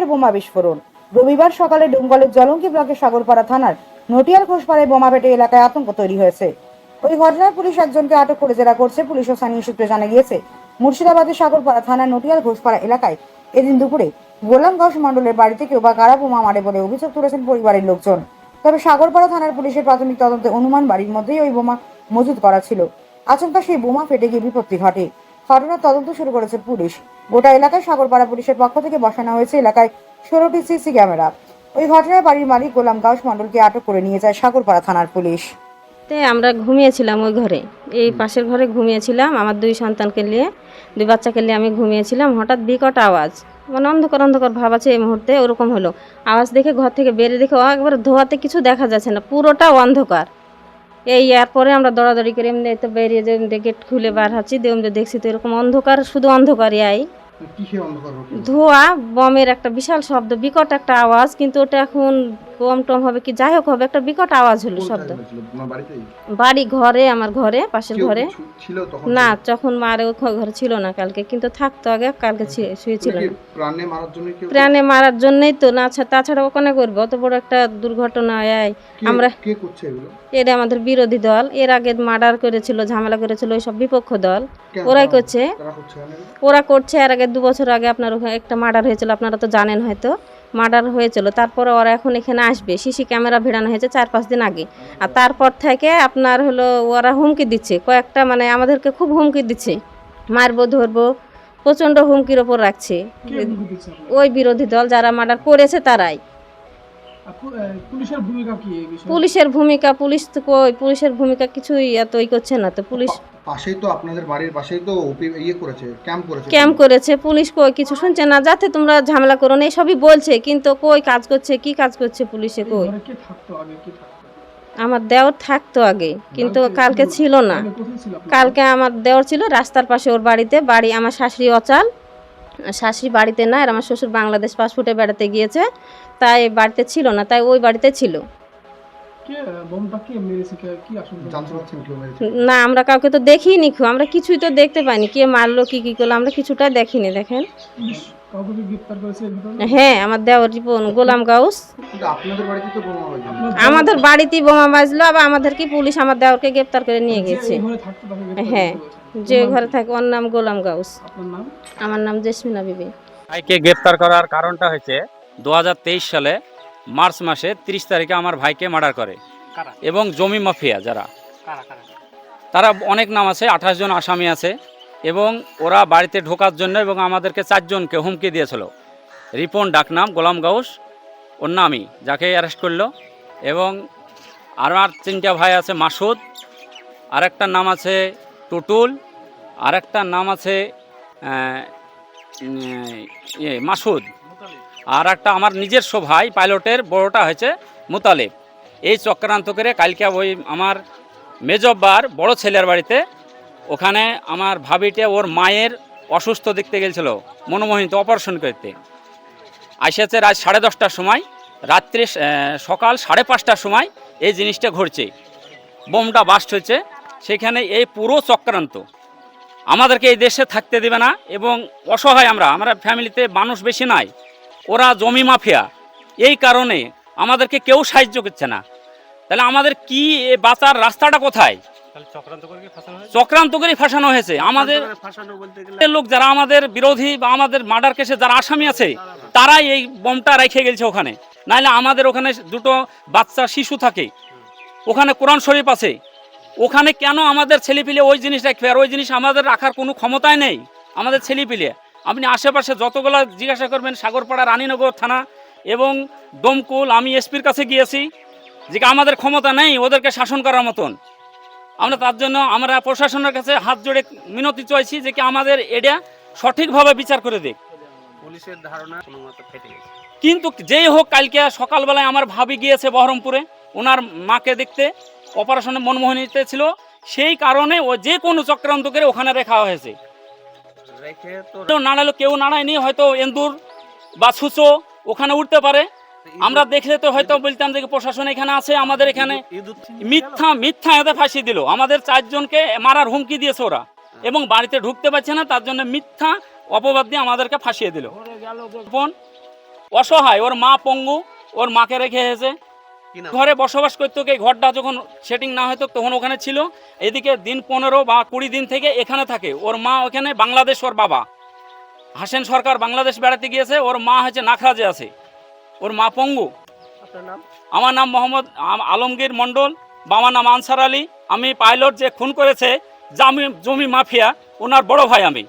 ফের বোমা বিস্ফোরণ। রবিবার সকালে ডুমগলের জলঙ্কি ব্লকের সাগরপাড়া থানার নটিয়াল ঘোষপাড়ায় বোমা পেটে এলাকায় আতঙ্ক তৈরি হয়েছে। ওই ঘটনায় পুলিশ একজনকে আটক করে জেরা করছে। পুলিশ ও স্থানীয় সূত্রে জানা গিয়েছে, মুর্শিদাবাদের সাগরপাড়া থানার নটিয়াল ঘোষপাড়া এলাকায় এদিন দুপুরে গোলাম ঘোষ মণ্ডলের বাড়িতে কেউ বা কারা বোমা মারে বলে অভিযোগ তুলেছেন পরিবারের লোকজন। তবে সাগরপাড়া থানার পুলিশের প্রাথমিক তদন্তে অনুমান বাড়ির মধ্যেই ওই বোমা মজুত করা ছিল। আচমকা সেই বোমা ফেটে গিয়ে বিপত্তি ঘটে। ঘটনার তদন্ত শুরু করেছে পুলিশ। গোটা এলাকায় সাগরপাড়া পুলিশের পক্ষ থেকে বসানো হয়েছে এলাকায় ষোলোটি সিসি ক্যামেরা। ওই ঘটনায় বাড়ির মালিক গোলাম গাউস মণ্ডলকে আটক করে নিয়ে যায় সাগরপাড়া থানার পুলিশ। আমরা ঘুমিয়েছিলাম ওই ঘরে। এই পাশের ঘরে ঘুমিয়েছিলাম। আমার দুই সন্তানকে নিয়ে, দুই বাচ্চাকে নিয়ে আমি ঘুমিয়েছিলাম। হঠাৎ বিকট আওয়াজ। মানে অন্ধকার অন্ধকার ভাব আছে এই মুহূর্তে। ওরকম হলো। আওয়াজ দেখে ঘর থেকে বেরিয়ে দেখে একবার ধোয়াতে কিছু দেখা যাচ্ছে না। পুরোটা অন্ধকার। এই পরে আমরা দৌড়াদৌড়ি করে এমনি তো বেরিয়ে যে গেট খুলে বার হচ্ছি দিয়ে দেখছি তো এরকম অন্ধকার, শুধু অন্ধকারই আই? ধোঁয়া বমের একটা বিশাল শব্দ বিকট একটা আওয়াজ কিন্তু ওটা এখন কম টম হবে কি যাই হোক হবে একটা বিকট আওয়াজ হলো শব্দ? বাড়ি ঘরে আমার ঘরে পাশের ঘরে? না যখন মারে ঘরে ছিল না কালকে কিন্তু থাকতো আগে কালকে শুয়েছিল না। প্রাণে মারার জন্যই তো না ছা- তাছাড়া ওখানে করবে? অত বড় একটা দুর্ঘটনা কে- আমরা এরা আমাদের বিরোধী দল। এর আগে মার্ডার করেছিল ঝামেলা করেছিল ওই সব বিপক্ষ দল। ওরাই করছে? ওরা করছে এর আগে দু বছর আগে আপনার ওখানে একটা মার্ডার হয়েছিল আপনারা তো জানেন হয়তো। মার্ডার হয়েছিল তারপরে ওরা এখন এখানে আসবে। সিসি ক্যামেরা ভিড়ানো হয়েছে চার পাঁচ দিন আগে। আর তারপর থেকে আপনার হলো ওরা হুমকি দিচ্ছে। কয়েকটা মানে আমাদেরকে খুব হুমকি দিচ্ছে। মারবো ধরবো প্রচণ্ড হুমকির ওপর রাখছে। ওই বিরোধী দল যারা মার্ডার করেছে তারাই। পুলিশের ভূমিকা পুলিশ তো কই? পুলিশের ভূমিকা কিছুই এত করছে না। তো পুলিশ পাশেই তো আপনাদের বাড়ির পাশেই তো ওপি- ইয়ে করেছে ক্যাম্প করেছে। ক্যাম্প করেছে পুলিশ কই কিছু শুনছে না যাতে তোমরা ঝামেলা করো না এসবই বলছে কিন্তু কই কাজ করছে কি কাজ করছে পুলিশে কই? আমার দেওর থাকতো আগে কিন্তু কালকে ছিল না? কালকে আমার দেওর ছিল রাস্তার পাশে ওর বাড়িতে বাড়ি আমার শাশুড়ি অচাল শাশুড়ি বাড়িতে না আর আমার শ্বশুর বাংলাদেশ পাসপোর্টে বেড়াতে গিয়েছে তাই বাড়িতে ছিল না তাই ওই বাড়িতে ছিল। না আমরা কাউকে তো দেখিনি খু আমরা কিছুই তো দেখতে পাইনি। কে মারলো কি কি করল আমরা কিছুটাই দেখিনি দেখেন। কি হ্যাঁ আমার দেওর রিপন গোলাম গাউস। কিন্তু আপনাদের বাড়িতে বোমা আমাদের বাড়িতেই বোমা বাজলো আবার আমাদেরকে পুলিশ আমার দেওরকে গ্রেপ্তার করে নিয়ে গেছে। হ্যাঁ যে ঘরে থাকে ওর নাম গোলাম গাউস। আমার নাম জেসমিনা বিবি। ভাইকে গ্রেপ্তার করার কারণটা হয়েছে দু হাজার তেইশ সালে মার্চ মাসে ৩০ তারিখে আমার ভাইকে মার্ডার করে। এবং জমি মাফিয়া যারা। তারা অনেক নাম আছে আঠাশ জন আসামি আছে। এবং ওরা বাড়িতে ঢোকার জন্য এবং আমাদেরকে চারজনকে হুমকি দিয়েছিল। রিপন ডাকনাম গোলাম গাউস ওর নামই যাকে অ্যারেস্ট করল। এবং আর আমার তিনটা ভাই আছে মাসুদ। আরেকটার নাম আছে টুটুল। আরেকটার নাম আছে ইয়ে মাসুদ। আর একটা আমার নিজস্ব ভাই পাইলটের বড়টা হয়েছে মুতালিব। এই চক্রান্ত করে কালকে ওই আমার মেজব্বার বড় ছেলের বাড়িতে ওখানে আমার ভাবিটে ওর মায়ের অসুস্থ দেখতে গেছিল মনোমোহিত অপারেশন করতে। আসেছে রাত সাড়ে দশটার সময়, রাত্রে সকাল সাড়ে পাঁচটার সময় এই জিনিসটা ঘটছে। বোমটা বাস্ট হয়েছে, সেখানে এই পুরো চক্রান্ত। আমাদেরকে এই দেশে থাকতে দেবে না এবং অসহায় আমরা আমরা ফ্যামিলিতে মানুষ বেশি নাই। ওরা জমি মাফিয়া। এই কারণে আমাদেরকে কেউ সাহায্য করছে না। তাহলে আমাদের কি বাঁচার রাস্তাটা কোথায়? চক্রান্ত করে ফাঁসানো হয়েছে? আমাদের লোক যারা আমাদের বিরোধী বা আমাদের মার্ডার কেসে যারা আসামি আছে তারাই এই বোমটা রেখে গেছে ওখানে। নাহলে আমাদের ওখানে দুটো বাচ্চা শিশু থাকে। ওখানে কোরআন শরীফ আছে। ওখানে কেন আমাদের ছেলেপিলে ওই জিনিস রাখবে? আর ওই জিনিস আমাদের রাখার কোনো ক্ষমতাই নেই। আমাদের ছেলেপিলে। আপনি আশেপাশে যতগুলো জিজ্ঞাসা করবেন সাগরপাড়া রানীনগর থানা এবং দমকুল আমি এসপির কাছে গিয়েছি যে আমাদের ক্ষমতা নেই ওদেরকে শাসন করার মতন। আমরা তার জন্য আমরা প্রশাসনের কাছে হাত জোড়ে মিনতি চাইছি যে কি আমাদের এটা সঠিকভাবে বিচার করে দিক। পুলিশের ধারণা কিন্তু যেই হোক কালকে সকালবেলায় আমার ভাবি গিয়েছে বহরমপুরে ওনার মাকে দেখতে অপারেশনে মনমোহনীতে ছিল সেই কারণে ও যে কোনো চক্রান্ত করে ওখানে রেখা হয়েছে। নাড়ালো কেউ নাড়ায়নি হয়তো এন্দুর বা সুচো ওখানে উঠতে পারে। আমরা দেখলে তো হয়তো বলতাম যে প্রশাসন এখানে আছে আমাদের এখানে মিথ্যা মিথ্যা এতে ফাঁসি দিল। আমাদের চারজনকে মারার হুমকি দিয়েছে ওরা। এবং বাড়িতে ঢুকতে পারছে না তার জন্য মিথ্যা অপবাদ দিয়ে আমাদেরকে ফাঁসিয়ে দিল। অসহায় ওর মা পঙ্গু ওর মাকে রেখে এসেছে। ঘরে বসবাস করতো এই ঘরটা যখন সেটিং না হতো তখন ওখানে ছিল। এদিকে দিন পনেরো বা কুড়ি দিন থেকে এখানে থাকে। ওর মা ওখানে বাংলাদেশ ওর বাবা। হাসেন সরকার বাংলাদেশ বেড়াতে গিয়েছে। ওর মা হচ্ছে নাখরাজে আছে। ওর মা পঙ্গু। আমার নাম মোহাম্মদ আলমগীর মণ্ডল। বাবার নাম আনসার আলী। আমি পাইলট যে খুন করেছে জামি জমি মাফিয়া ওনার বড় ভাই আমি।